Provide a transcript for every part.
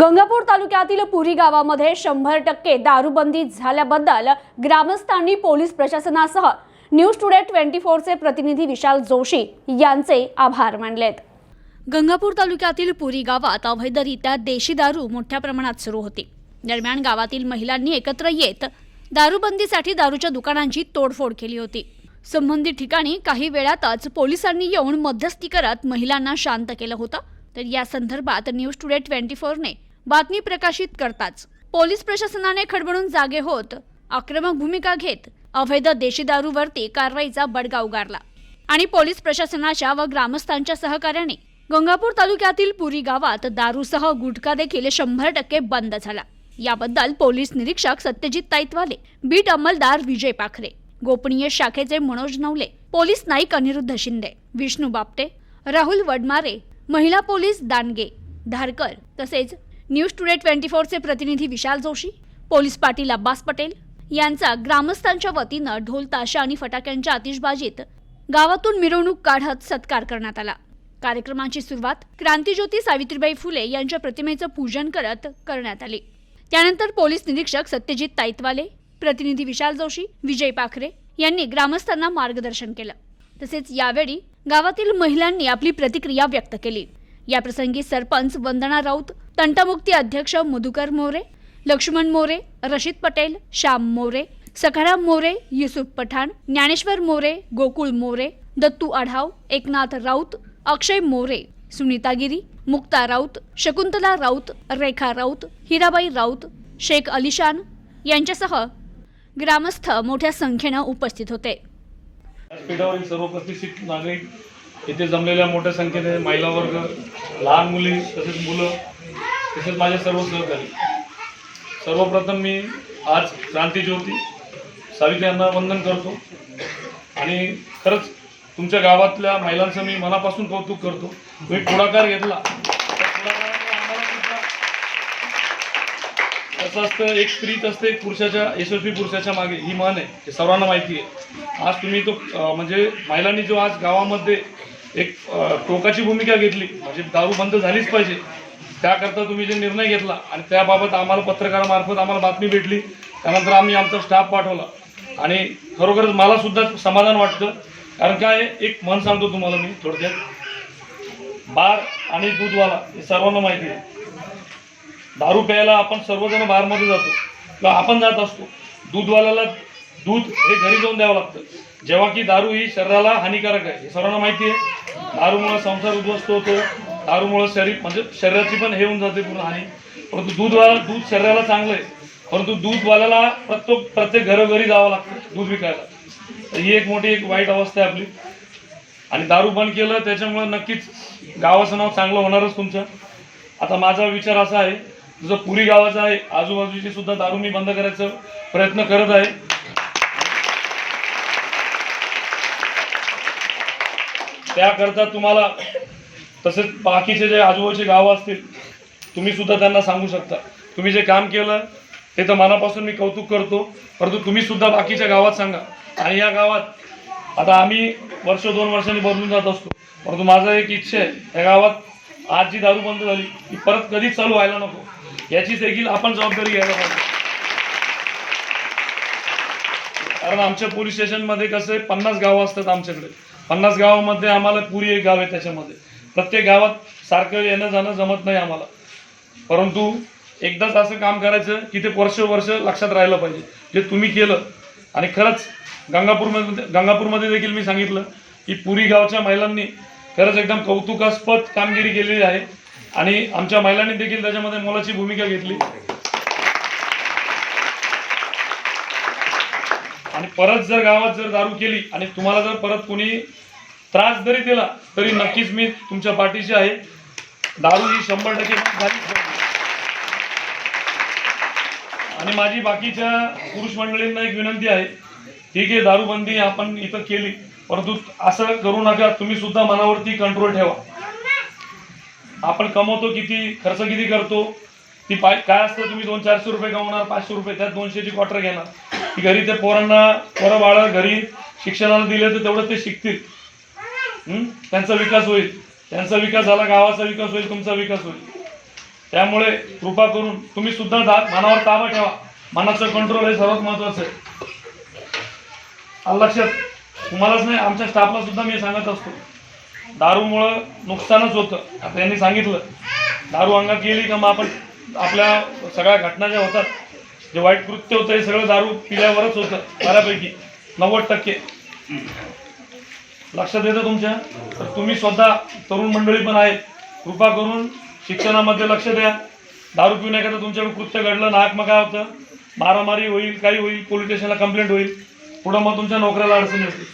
गंगापूर तालुक्यातील पुरी गावामध्ये शंभर टक्के दारूबंदी झाल्याबद्दल ग्रामस्थांनी पोलीस प्रशासनासह न्यूज टुडे ट्वेंटी फोरचे प्रतिनिधी विशाल जोशी यांचे आभार मानलेत. गंगापूर तालुक्यातील पुरी गावात अवैधरित्या देशी दारू मोठ्या प्रमाणात सुरू होती. दरम्यान गावातील महिलांनी एकत्र येत दारूबंदीसाठी दारूच्या दुकानांची तोडफोड केली होती. संबंधित ठिकाणी काही वेळातच पोलिसांनी येऊन मध्यस्थी करत महिलांना शांत केलं होतं. तर या संदर्भात न्यूज टुडे ट्वेंटी फोरने बातमी प्रकाशित करताच. पोलीस प्रशासनाने खडबडून जागे होत आक्रमक भूमिका घेत अवैध देशी दारूवरती कारवाईचा बडगा उगारला. आणि पोलीस प्रशासनाच्या व ग्रामस्थांच्या सहकार्याने गंगापूर तालुक्यातील पुरी गावात दारूसह गुटखा देखील शंभर टक्के बंद झाला. याबद्दल पोलीस निरीक्षक सत्यजित ताईतवाले बीट अंमलदार विजय पाखरे गोपनीय शाखेचे मनोज नवले पोलीस नाईक अनिरुद्ध शिंदे विष्णू बापटे राहुल वडमारे महिला पोलीस दानगे धारकर तसेच न्यूज टुडे ट्वेंटी फोरचे प्रतिनिधी विशाल जोशी पोलीस पाटील अब्बास पटेल यांचा ग्रामस्थांच्या वतीनं ढोल ताशा आणि फटाक्यांच्या आतिषबाजीत गावातून मिरवणूक काढत सत्कार करण्यात आला. कार्यक्रमाची सुरुवात क्रांतीज्योती सावित्रीबाई फुले यांच्या प्रतिमेचं पूजन करत करण्यात आले. त्यानंतर पोलीस निरीक्षक सत्यजित ताईतवाले प्रतिनिधी विशाल जोशी विजय पाखरे यांनी ग्रामस्थांना मार्गदर्शन केलं. तसेच यावेळी गावातील महिलांनी आपली प्रतिक्रिया व्यक्त केली. याप्रसंगी सरपंच वंदना राऊत तंटामुक्ती अध्यक्ष मधुकर मोरे लक्ष्मण मोरे रशीद पटेल श्याम मोरे सखाराम मोरे युसुफ पठाण ज्ञानेश्वर मोरे गोकुळ मोरे दत्तू आढाव एकनाथ राऊत अक्षय मोरे सुनीता गिरी मुक्ता राऊत शकुंतला राऊत रेखा राऊत हिराबाई राऊत शेख अलिशान यांच्यासह ग्रामस्थ मोठ्या संख्येनं उपस्थित होते. इथे जमलेल्या मोठ्या संख्येने महिला वर्ग लहान मुली तसेच मुलं तसेच माझे सर्व सहकारी. सर्वप्रथम मी आज क्रांतीज्योती सावित्री यांना वंदन करतो. आणि खरंच तुमच्या गावातल्या महिलांचं मी मनापासून कौतुक करतो. तुम्ही पुढाकार घेतला. कसं असतं एक स्त्रीच असते एक पुरुषाच्या यशस्वी पुरुषाच्या मागे. ही मान आहे हे सर्वांना माहिती आहे. आज तुम्ही तो म्हणजे महिलांनी जो आज गावामध्ये एक टोकाची भूमिका घेतली. म्हणजे दारू बंद झालीच पाहिजे. त्याकरता तुम्ही जे निर्णय घेतला आणि त्याबाबत आम्हाला पत्रकारामार्फत आम्हाला बातमी भेटली. त्यानंतर आम्ही आमचा स्टाफ पाठवला. आणि खरोखरच मला सुद्धा समाधान वाटतं. कारण काय एक मन सांगतो तुम्हाला मी थोडक्यात. बार आणि दूधवाला हे सर्वांना माहिती आहे. दारू प्यायला आपण सर्वजण बारमध्ये जातो. किंवा आपण जात असतो. दूधवाल्याला दूध हे घरी जाऊन द्यावं लागतं. जेव्हा की दारू ही शरीराला हानिकारक आहे. हे सर्वांना माहिती आहे. दारूमुळे संसार उद्ध्वस्त होतो. दारूमुळे शरीर म्हणजे शरीराची पण हे होऊन जाते पूर्ण हानी. परंतु दूधवाला दूध शरीराला चांगलं आहे. परंतु दूधवाल्याला प्रत्येक प्रत्येक घरोघरी जावं लागतं. दूध विकायला. तर ही एक मोठी एक वाईट अवस्था आहे आपली. आणि दारू बंद केलं त्याच्यामुळे नक्कीच गावाचं नाव चांगलं होणारच तुमचं. आता माझा विचार असा आहे. जसं पुरी गावाचा आहे आजूबाजूची सुद्धा दारू मी बंद करायचा प्रयत्न करत आहे. त्याकरता तुम्हाला तसेच बाकीचे जे आजूबाजूचे गावं असतील तुम्ही सुद्धा त्यांना सांगू शकता. तुम्ही जे काम केलं ते तर मनापासून मी कौतुक करतो. परंतु तुम्ही सुद्धा बाकीच्या गावात सांगा. आणि या गावात आता आम्ही वर्ष दोन वर्षांनी बदलून जात असतो. परंतु माझं एक इच्छा आहे या गावात आज जी दारू बंद झाली ती परत कधीच चालू व्हायला नको. याची देखील आपण जबाबदारी घ्यायला पाहिजे. कारण आमच्या पोलीस स्टेशनमध्ये कसं आहे पन्नास गावं असतात आमच्याकडे. पन्नास गावामध्ये आम्हाला पुरी एक गाव आहे त्याच्यामध्ये. प्रत्येक गावात सारखं येणं जाणं जमत नाही आम्हाला. परंतु एकदाच असं काम करायचं की ते वर्ष वर्ष लक्षात राहिलं पाहिजे. जे तुम्ही केलं आणि खरंच गंगापूरमध्ये गंगापूरमध्ये देखील मी सांगितलं की पुरी गावच्या महिलांनी खरंच एकदम कौतुकास्पद कामगिरी केलेली आहे. आणि आमच्या महिलांनी देखील त्याच्यामध्ये मोलाची भूमिका घेतली. आणि परत जर गावात जर दारू केली आणि तुम्हाला जर परत कोणी त्रास जरी दिला तरी नक्कीच मी तुमच्या पाठीशी आहे. दारू ही शंभर टक्के झाली आणि माझी बाकीच्या पुरुष मंडळींना एक विनंती आहे ठीक आहे दारूबंदी आपण इथं केली परंतु असं करू नका तुम्ही सुद्धा मनावरती कंट्रोल ठेवा. आपण कमवतो किती खर्च किती करतो ती पाय काय असतं तुम्ही दोन चारशे रुपये कमवणार पाचशे रुपये त्यात दोनशेची क्वार्टर घेणार. की घरी ते पोरांना पोरं बाळ घरी शिक्षणाला दिले तर तेवढं ते शिकतील. त्यांचा विकास होईल. त्यांचा विकास झाला गावाचा विकास होईल तुमचा विकास होईल. त्यामुळे कृपा करून तुम्ही सुद्धा दा मनावर ताबा ठेवा. मनाचं कंट्रोल हे सर्वात महत्वाचं आहे. लक्षात. तुम्हालाच नाही आमच्या स्टाफला सुद्धा मी सांगत असतो. दारूमुळं नुकसानच होतं. आता यांनी सांगितलं. दारू अंगात गेली का मग आपण आपल्या सगळ्या घटना ज्या होतात जे वाईट कृत्य होतं हे सगळं दारू पिल्यावरच होतं बऱ्यापैकी. नव्वद टक्के. लक्षात येतं तुमच्या? तर तुम्ही स्वतः तरुण मंडळी पण आहेत. कृपा करून शिक्षणामध्ये लक्ष द्या. दारू पिऊन एखादं तुमच्याकडे कृत्य घडलं नाक मग काय होतं? मारामारी होईल काही होईल पोलीस स्टेशनला कंप्लेंट होईल. पुढं मग तुमच्या नोकऱ्याला अडचण येते.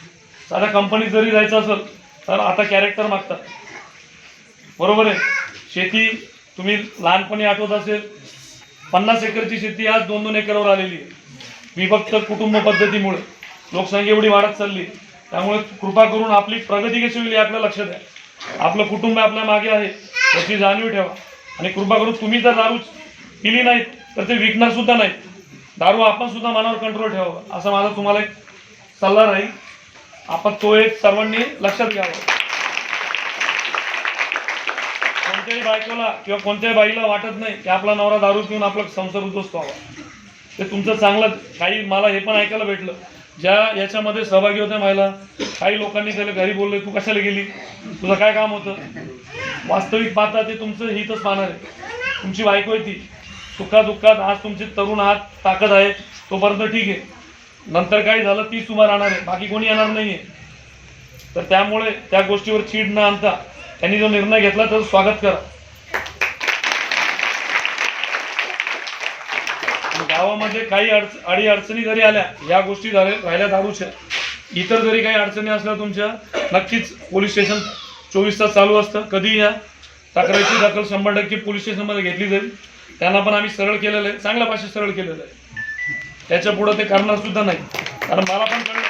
साध्या कंपनीत जरी जायचं असेल तर आता कॅरेक्टर मागतात. बरोबर आहे? शेती तुम्ही लहानपणी आठवत असेल पन्नास एकरची शेती आज दोन दोन एकरवर आलेली आहे. विभक्त कुटुंब पद्धतीमुळे. लोकसंख्या एवढी वाढत चालली. त्यामुळे कृपा करून आपली प्रगती कशी होईल याकडे लक्ष द्या. आपलं कुटुंब आपल्या मागे आहे याची जाणीव ठेवा. आणि कृपा करून तुम्ही जर दारू पिली नाही तर ते विकणार सुद्धा नाही दारू आपण सुद्धा मनावर कंट्रोल ठेवावं. असा माझा तुम्हाला एक सल्ला राहील. आपण तो एक सर्वांनी लक्षात घ्यावा. कोणत्याही बायकोला किंवा कोणत्याही बाईला वाटत नाही की आपला नवरा दारू पिऊन आपला संसार उद्ध्वस्त व्हावा. ते तुमचं चांगलं काही मला हे पण ऐकायला भेटलं. ज्या याच्यामध्ये सहभागी होत्या महिला काही लोकांनी त्याला घरी बोलले तू कशाला गेली? तुझं काय काम होतं? वास्तविक पाहता ते तुमचं हितच पाहणार आहे. तुमची बायको आहे ती. सुखादुःखात आज तुमचे तरुण आहात ताकद आहे तोपर्यंत ठीक आहे. नंतर काय झालं तीच तुम्हाला राहणार आहे. बाकी कोणी येणार नाही आहे तर त्यामुळे त्या गोष्टीवर चीड न आणता त्यांनी जो निर्णय घेतला त्याचं स्वागत करा. गावामध्ये काही अडच अडी अडचणी जरी आल्या या गोष्टी झाल्या राहिल्या दारूच्या. इतर जरी काही अडचणी असल्या तुमच्या नक्कीच पोलीस स्टेशन चोवीस तास चालू असतं. कधी या. तक्रारीची दखल शंभर टक्के पोलीस स्टेशनमध्ये घेतली जाईल. त्यांना पण आम्ही सरळ केलेलं आहे. चांगल्या भाषेत सरळ केलेलं आहे. त्याच्या पुढं ते करणार सुद्धा नाही. कारण मला पण कळलं.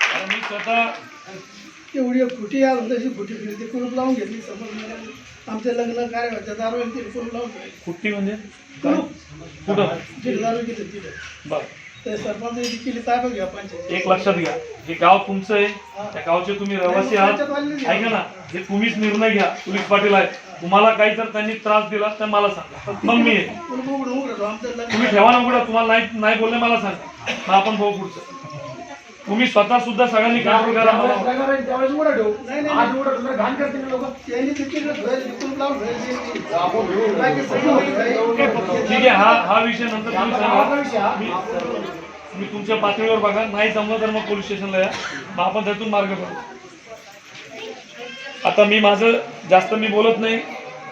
कारण मी स्वतः एवढी फुटी आहे तशी फुटी फिरली ती कुलूप लावून घेतली समोर मिळाली. आमचे लग्न कार्य होते दारू तिथे कुलूप लावून घेतली. म्हणजे? काय? कुठं? जिथे दारू गेली तिथे. बर. ते सरपंच केली ताब्यात घ्या पंचायत. एक लक्षात घ्या. हे गाव तुमचं आहे त्या गावचे तुम्ही रहिवासी आहात. ऐका ना हे तुम्हीच निर्णय घ्या पोलीस पाटील आहेत. तुम्हाला काही जर त्यांनी त्रास दिला तर मला सांगा. मग मी तुम्ही ठेवा ना कुठं तुम्हाला नाही नाही बोलले मला सांगा. मग आपण भाऊ पुढचं. तुम्ही स्वतः सुद्धा सगळ्यांनी कंट्रोल करा. त्यावेळेस ठेवू. आज घाण करते लोक. त्यांनी. ठीक आहे हा हा विषय नंतर तुम्ही सांगा. मी तुम्ही तुमच्या पातळीवर बघा. नाही जमलं तर मग पोलीस स्टेशनला या. मग आपण त्यातून मार्ग काढू. आता मी माझं जास्त मी बोलत नाही.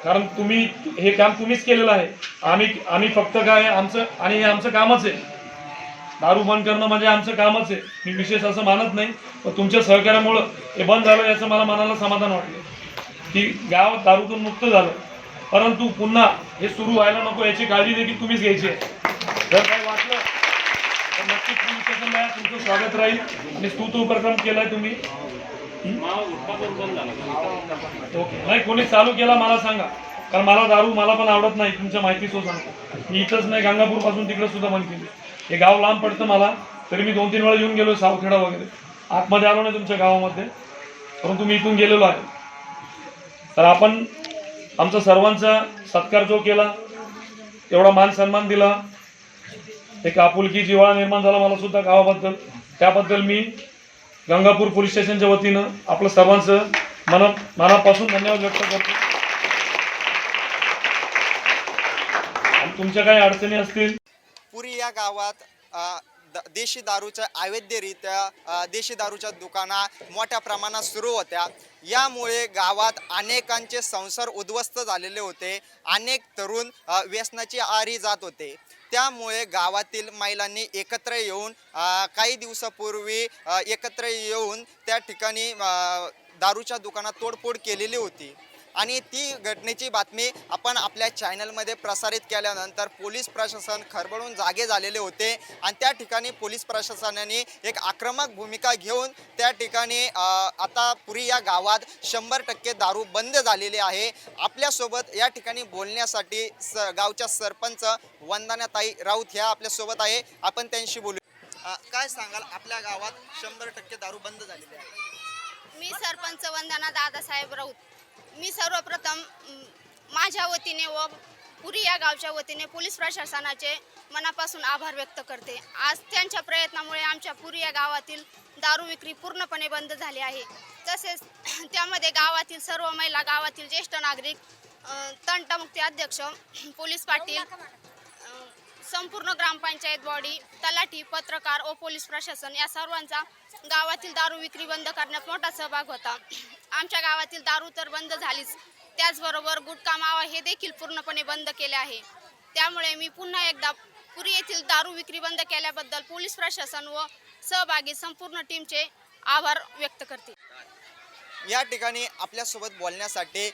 कारण तुम्ही हे काम तुम्हीच केलेलं आहे. आम्ही आम्ही फक्त काय आमचं आणि हे आमचं कामच आहे. दारू बंद करणं म्हणजे आमचं कामच आहे. मी विशेष असं मानत नाही पण तुमच्या सहकार्यामुळं हे बंद झालं याचं मला मनाला समाधान वाटलं. की गाव दारूतून मुक्त झालं. परंतु पुन्हा हे सुरू व्हायला नको याची काळजी देखील तुम्हीच घ्यायची आहे. जर काही वाटलं तर नक्कीच पोलीस स्टेशनला तुमचं स्वागत राहील. आणि स्तुत उपक्रम केलाय तुम्ही. ओके. नाही कोणी चालू केला मला सांगा. कारण मला दारू मला पण आवडत नाही. तुमच्या माहितीसो सांगतो. मी इथंच नाही गंगापूरपासून तिकडे सुद्धा बंद केली हे गाव लांब पडतं मला तरी मी दोन तीन वेळा येऊन गेलो सावखेडा वगैरे. आतमध्ये आलो नाही तुमच्या गावामध्ये परंतु मी इथून गेलेलो आहे. तर आपण आमचा सर्वांचा सत्कार जो केला एवढा मान सन्मान दिला एक आपुलकी जिव्हाळा निर्माण झाला मला सुद्धा गावाबद्दल. त्याबद्दल मी गंगापूर पोलीस स्टेशनच्या वतीनं आपलं सर्वांचं मना मनापासून धन्यवाद व्यक्त करतो. आणि तुमच्या काही अडचणी असतील पुरी या गावात द- देशी दारूच्या अवैधरित्या देशी दारूच्या दुकाना मोठ्या प्रमाणात सुरू होत्या. यामुळे गावात अनेकांचे संसार उद्ध्वस्त झालेले होते. अनेक तरुण व्यसनाची आरी जात होते. त्यामुळे गावातील महिलांनी एकत्र येऊन काही दिवसापूर्वी एकत्र येऊन त्या ठिकाणी दारूच्या दुकानात तोडफोड केलेली होती. आणि ती घटनेची बातमी आपण आपल्या चॅनलमध्ये प्रसारित केल्यानंतर पोलीस प्रशासन खरबडून जागे झालेले होते. आणि त्या ठिकाणी पोलीस प्रशासनाने एक आक्रमक भूमिका घेऊन त्या ठिकाणी आता पुरी या गावात शंभर टक्के दारू बंद झालेली आहे. आपल्यासोबत या ठिकाणी बोलण्यासाठी स गावच्या सरपंच वंदनाताई राऊत ह्या आपल्यासोबत आहे. आपण त्यांशी बोलू. काय सांगाल? आपल्या गावात शंभर टक्के दारू बंद झालेली आहे. मी सरपंच वंदना दादासाहेब राऊत. मी सर्वप्रथम माझ्या वतीने व पुरी या गावच्या वतीने पोलीस प्रशासनाचे मनापासून आभार व्यक्त करते. आज त्यांच्या प्रयत्नामुळे आमच्या पुरी या गावातील दारू विक्री पूर्णपणे बंद झाली आहे. तसेच त्यामध्ये गावातील सर्व महिला गावातील ज्येष्ठ नागरिक तंटमुक्ती अध्यक्ष पोलीस पाटील संपूर्ण ग्रामपंचायत बॉडी तलाठी पत्रकार व पोलीस प्रशासन या सर्वांचा गावातील दारू विक्री बंद करण्यात मोठा सहभाग होता. आमच्या गावातील दारू तर बंद झालीच. त्याचबरोबर गुटखा मावा हे देखील पूर्णपणे बंद केले आहे. त्यामुळे मी पुन्हा एकदा पुरी येथील दारू विक्री बंद केल्याबद्दल पोलीस प्रशासन व सहभागी संपूर्ण टीमचे आभार व्यक्त करते. या ठिकाणी आपल्यासोबत बोलण्यासाठी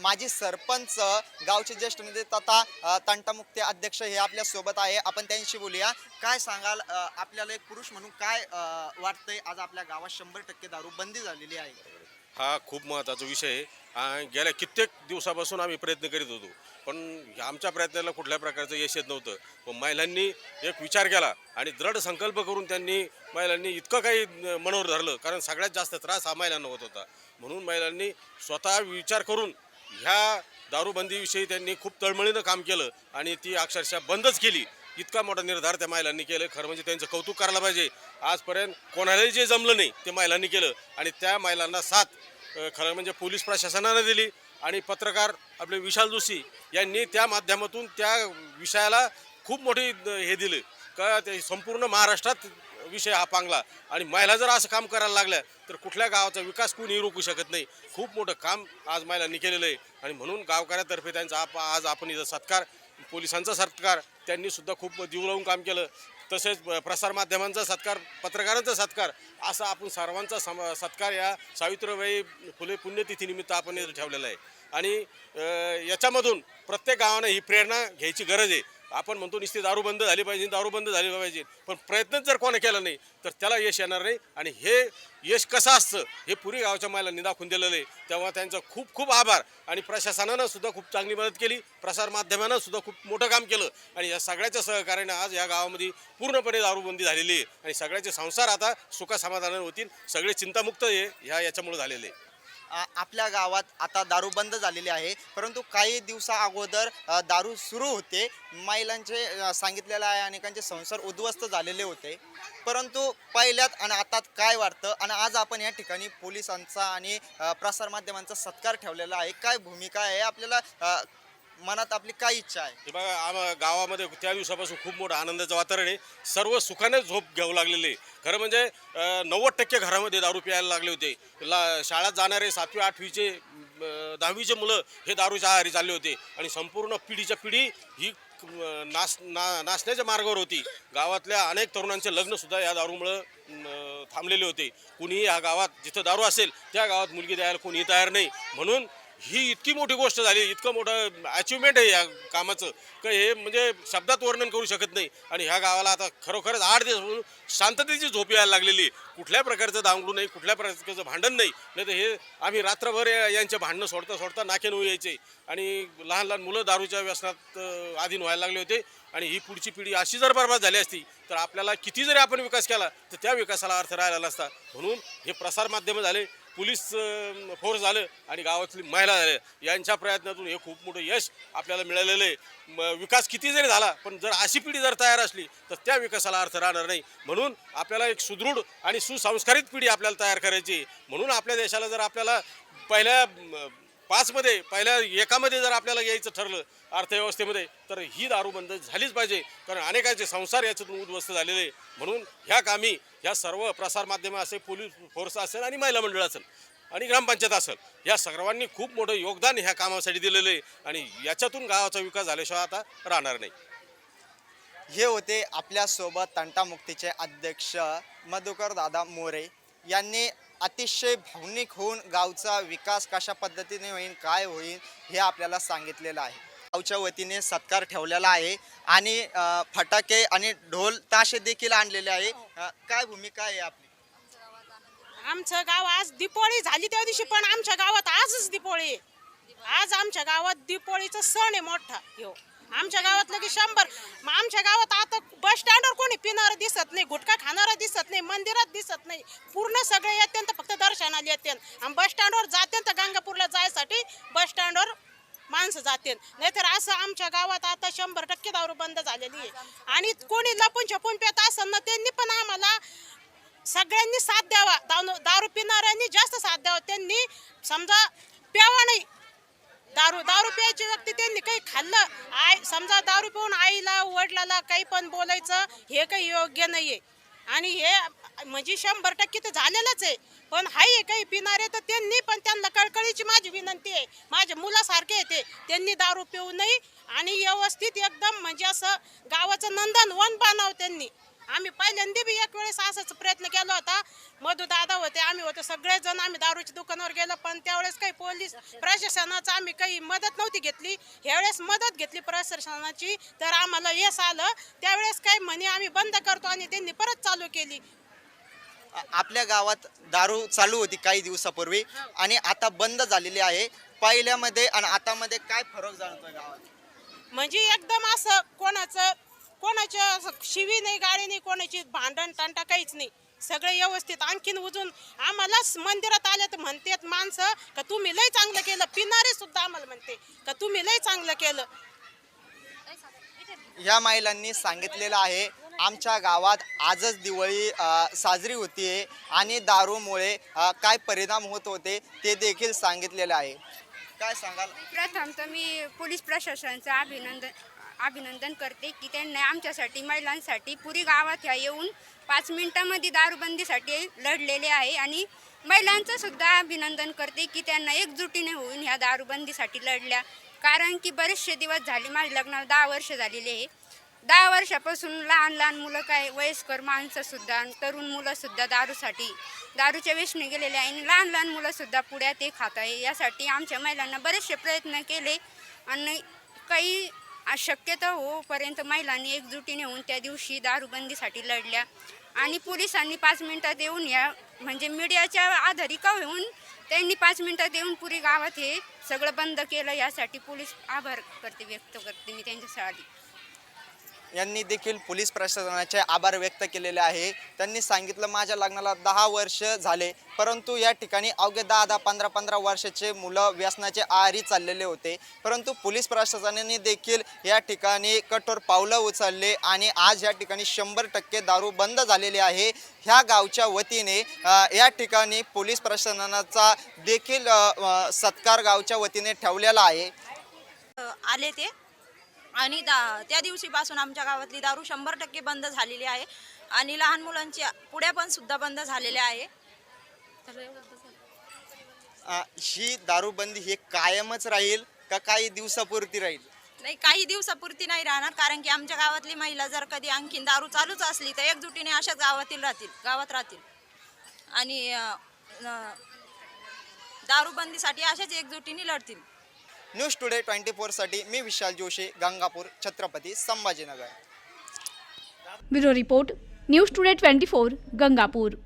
माजी सरपंच गावचे ज्येष्ठ नेते तथा तंटामुक्ते अध्यक्ष हे आपल्यासोबत आहे. आपण त्यांशी बोलूया. काय सांगाल आपल्याला एक पुरुष म्हणून काय वाटतंय? आज आपल्या गावात शंभर टक्के दारू बंदी झालेली आहे. हा खूप महत्त्वाचा विषय आहे. गेल्या कित्येक दिवसापासून आम्ही प्रयत्न करीत होतो. पण आमच्या प्रयत्नाला कुठल्या प्रकारचं यश येत नव्हतं. पण महिलांनी एक विचार केला आणि दृढ संकल्प करून त्यांनी महिलांनी इतकं काही मनोर धरलं. कारण सगळ्यात जास्त त्रास हा महिलांना होत होता. म्हणून महिलांनी स्वतः विचार करून ह्या दारूबंदीविषयी त्यांनी खूप तळमळीनं काम केलं आणि ती अक्षरशः बंदच केली. इतका मोठा निर्धार त्या महिलांनी केलं. खरं म्हणजे त्यांचं कौतुक करायला पाहिजे. आजपर्यंत कोणालाही जे जमलं नाही ते महिलांनी केलं. आणि त्या महिलांना साथ खरं म्हणजे पोलीस प्रशासनानं दिली. आणि पत्रकार आपले विशाल जोशी यांनी त्या माध्यमातून त्या विषयाला खूप मोठी हे दिलं. का ते संपूर्ण महाराष्ट्रात विषय हा पांगला. आणि महिला जर असं काम करायला लागल्या तर कुठल्या गावाचा विकास कोणीही रोखू शकत नाही. खूप मोठं काम आज महिलांनी केलेलं आहे. आणि म्हणून गावकऱ्यातर्फे त्यांचा आप आज आपण इथं सत्कार पोलिसांचा सत्कार त्यांनी सुद्धा खूप जीव लावून काम केलं. तसेच प्रसारमाध्यमांचा सत्कार पत्रकारांचा सत्कार असा आपण सर्वांचा सम सत्कार या सावित्रीबाई फुले पुण्यतिथीनिमित्त आपण ठेवलेला आहे. आणि याच्यामधून प्रत्येक गावानं ही प्रेरणा घ्यायची गरज आहे. आपण म्हणतो नुसती दारू बंद झाली पाहिजे दारू बंद झाली पाहिजे. पण प्रयत्न जर कोणी केला नाही तर त्याला यश येणार नाही. आणि हे यश कसं असतं हे पुरी गावच्या मायला दाखवून दिलेलं आहे. तेव्हा त्यांचा खूप खूप आभार. आणि प्रशासनानं सुद्धा खूप चांगली मदत केली. प्रसारमाध्यमानं सुद्धा खूप मोठं काम केलं. आणि या सगळ्याच्या सहकार्याने आज या गावामध्ये पूर्णपणे दारूबंदी झालेली आहे. आणि सगळ्याचे संसार आता सुखासमाधानाने होतील. सगळे चिंतामुक्त हे ह्या याच्यामुळे झालेले आहे. आपल्या गावात आता दारू बंद झालेली आहे. परंतु काही दिवसा अगोदर दारू सुरू होते. महिलांचे सांगितलेलं आहे अनेकांचे संसार उद्ध्वस्त झालेले होते. परंतु पहिल्यात आणि आता काय वाटतं? आणि आज आपण या ठिकाणी पोलिसांचा आणि प्रसारमाध्यमांचा सत्कार ठेवलेला आहे. काय भूमिका आहे? आपल्याला मनात आपली काय इच्छा आहे? हे बघा आम गावामध्ये त्या दिवसापासून खूप मोठं आनंदाचं वातावरण आहे. सर्व सुखाने झोप घेऊ लागलेले आहे. खरं म्हणजे नव्वद टक्के घरामध्ये दारू प्यायला लागले होते. ला शाळेत जाणारे सातवी आठवीचे अं, दहावीचे मुलं हे दारूच्या आहारी चालले होते. आणि संपूर्ण पिढीच्या पिढी ही अं, नास ना नाचण्याच्या मार्गावर होती. गावातल्या अनेक तरुणांचे लग्नसुद्धा या दारूमुळं अं, थांबलेले होते. कुणीही या गावात जिथं दारू असेल त्या गावात मुलगी द्यायला कोणी तयार नाही. म्हणून ही इतकी मोठी गोष्ट झाली इतकं मोठं अचिव्हमेंट आहे या कामाचं. का हे म्हणजे शब्दात वर्णन करू शकत नाही. आणि ह्या गावाला आता खरोखरच आठ दिवस शांततेची झोप यायला लागलेली कुठल्या प्रकारचं दांगडू नाही कुठल्या प्रकारचं भांडण नाही. नाही तर हे आम्ही रात्रभर यांचे भांडणं सोडता सोडता नाकेनऊ यायचे. आणि लहान लहान मुलं दारूच्या व्यसनात आधीन व्हायला लागले होते. आणि ही पुढची पिढी अशी जर बरबाद झाली असती तर आपल्याला किती जरी आपण विकास केला तर त्या विकासाला अर्थ राहिला नसता. म्हणून हे प्रसारमाध्यमं झाले. पोलीस फोर्स झालं आणि गावातली महिला झाल्या यांच्या प्रयत्नातून हे खूप मोठं यश आपल्याला मिळालेलं आहे. विकास किती जरी झाला पण जर अशी पिढी जर तयार असली तर त्या विकासाला अर्थ राहणार नाही. म्हणून आपल्याला एक सुदृढ आणि सुसंस्कारित पिढी आपल्याला तयार करायची म्हणून आपल्या देशाला जर आपल्याला पहिल्या पाचमध्ये पहिल्या एकामध्ये जर आपल्याला यायचं ठरलं अर्थव्यवस्थेमध्ये तर ही दारूबंद झालीच पाहिजे. कारण अनेकांचे संसार याच्यातून उद्ध्वस्त झालेले आहे. म्हणून ह्या कामी ह्या सर्व प्रसारमाध्यमं असेल पोलीस फोर्स असेल आणि महिला मंडळ असेल आणि ग्रामपंचायत असेल या सर्वांनी खूप मोठं योगदान ह्या कामासाठी दिलेलं आहे. आणि याच्यातून गावाचा विकास झाल्याशिवाय आता राहणार नाही. हे होते आपल्यासोबत तंटामुक्तीचे अध्यक्ष मधुकर दादा मोरे यांनी अतिशय भावनिक होऊन गावचा विकास कशा पद्धतीने होईल काय होईल हे आपल्याला सांगितलेलं आहे. गावच्या वतीने सत्कार ठेवलेला आहे आणि फटाके आणि ढोल ताशे देखील आणलेले आहे. काय भूमिका आहे आपली? आमचं गाव आज दिपोळी झाली त्या दिवशी पण आमच्या गावात आजच दिपोळी. आज आमच्या गावात दिपोळीचा सण आहे मोठा. ह्यो आमच्या गावात लगे शंभर. मग आमच्या गावात आता बस स्टँडवर कोणी पिणार दिसत नाही गुटखा खाणारा दिसत नाही मंदिरात दिसत नाही. पूर्ण सगळे येते तर फक्त दर्शनाला येते. आणि बस स्टँडवर जाते तर गंगापूरला जायसाठी बस स्टँडवर माणसं जाते. नाहीतर असं आमच्या गावात आता शंभर टक्के दारू बंद झालेली आहे. आणि कोणी लपून छपून पेत असेल ना त्यांनी पण आम्हाला सगळ्यांनी साथ द्यावा. दारू दारू पिणाऱ्यांनी जास्त साथ द्यावा. त्यांनी समजा प्यावा नाही दारू दारू प्यायची व्यक्ती त्यांनी काही खाल्लं. आई समजा दारू पिऊन आईला वडिलाला काही पण बोलायचं हे काही योग्य नाहीये. आणि हे म्हणजे शंभर टक्के तर झालेलंच आहे. पण हाय काही पिणारे तर त्यांनी पण त्यांना कळकळीची माझी विनंती आहे. माझ्या मुलासारखे येते त्यांनी दारू पिऊ नये आणि व्यवस्थित एकदम म्हणजे असं गावाचं नंदन वन त्यांनी. आम्ही पहिल्यांदा बी एक वेळेस असाच प्रयत्न केला होता. मधू दादा होते आम्ही होते सगळेजण आम्ही दारूच्या दुकानावर गेलो पण त्यावेळेस काही पोलीस प्रशासनाचं आम्ही काही मदत नव्हती घेतली. ह्यावेळेस मदत घेतली प्रशासनाची तर आम्हाला यश आलं. त्यावेळेस काही म्हणे आम्ही बंद करतो आणि त्यांनी परत चालू केली. आपल्या गावात दारू चालू होती काही दिवसापूर्वी आणि आता बंद झालेली आहे. पहिल्यामध्ये आणि आतामध्ये काय फरक जाणतोय गावात? म्हणजे एकदम असं कोणाचं कोणाच्या असं शिवी नाही गाडी नाही कोणाची भांडण तांटा काहीच नाही. सगळे व्यवस्थित. आणखीन उजून आम्हालाच मंदिरात आले तर म्हणतात माणसं का तुम्ही लय चांगलं केलं. पिणारे सुद्धा आम्हाला म्हणते का तुम्ही लय चांगलं केलं. या महिलांनी सांगितलेलं आहे आमच्या गावात आजच दिवाळी साजरी होतीये आणि दारूमुळे काय परिणाम होत होते ते देखील सांगितलेलं आहे. काय सांगाल? प्रथम तर मी पोलीस प्रशासनाचं अभिनंदन अभिनंदन करते की त्यांनी आमच्यासाठी महिलांसाठी पुरी गावात ह्या येऊन पाच मिनिटामध्ये दारूबंदीसाठी लढलेले आहे आणि महिलांचं सुद्धा अभिनंदन करते की त्यांना एकजुटीने होऊन ह्या दारूबंदीसाठी लढल्या. कारण की बरेचसे दिवस झाले माझ्या लग्नाला दहा वर्ष झालेले आहे. दहा वर्षापासून लहान लहान मुलं काय वयस्कर माणसंसुद्धा तरुण मुलंसुद्धा दारूसाठी दारूच्या वेशने गेलेले आहे आणि लहान लहान मुलंसुद्धा पुढ्या ते खात आहे. यासाठी आमच्या महिलांना बरेचसे प्रयत्न केले आणि काही आज शक्यता होपर्यंत महिलांनी एकजुटीने होऊन त्या दिवशी दारूबंदीसाठी लढल्या. आणि पोलिसांनी पाच मिनिटात येऊन या म्हणजे मीडियाच्या आधारी का होऊन त्यांनी पाच मिनिटात येऊन पुरी गावात हे सगळं बंद केलं यासाठी पोलीस आभार करते व्यक्त करते मी त्यांच्यासाठी. यांनी देखील पोलीस प्रशासनाचे आभार व्यक्त केलेले आहे. त्यांनी सांगितलं माझ्या लग्नाला दहा वर्ष झाले परंतु या ठिकाणी अवघे दहा दहा पंधरा पंधरा वर्षाचे मुलं व्यसनाचे आहारी चाललेले होते. परंतु पोलीस प्रशासनाने देखील या ठिकाणी कठोर पावलं उचलले आणि आज या ठिकाणी शंभर टक्के दारू बंद झालेली आहे. ह्या गावच्या वतीने या ठिकाणी पोलीस प्रशासनाचा देखील सत्कार गावच्या वतीने ठेवलेला आहे. आले ते. आणि दा त्या दिवशीपासून आमच्या गावातली दारू शंभर टक्के बंद झालेली आहे. आणि लहान मुलांची पुड्या पण सुद्धा बंद झालेल्या आहे. अ, ही दारूबंदी हे कायमच राहील का काही दिवसापुरती राहील? नाही काही दिवसापुरती नाही राहणार कारण की आमच्या गावातली महिला जर कधी आणखीन दारू चालूच असली तर एकजुटीने अशाच गावातील राहतील गावात राहतील. आणि अं, अं, दारूबंदीसाठी अशाच एकजुटीने लढतील. न्यूज टुडे ट्वेंटी फोरसाठी मी Vishal Joshi Gangapur Chhatrapati Sambhajinagar. Bureau report news today twenty four Gangapur.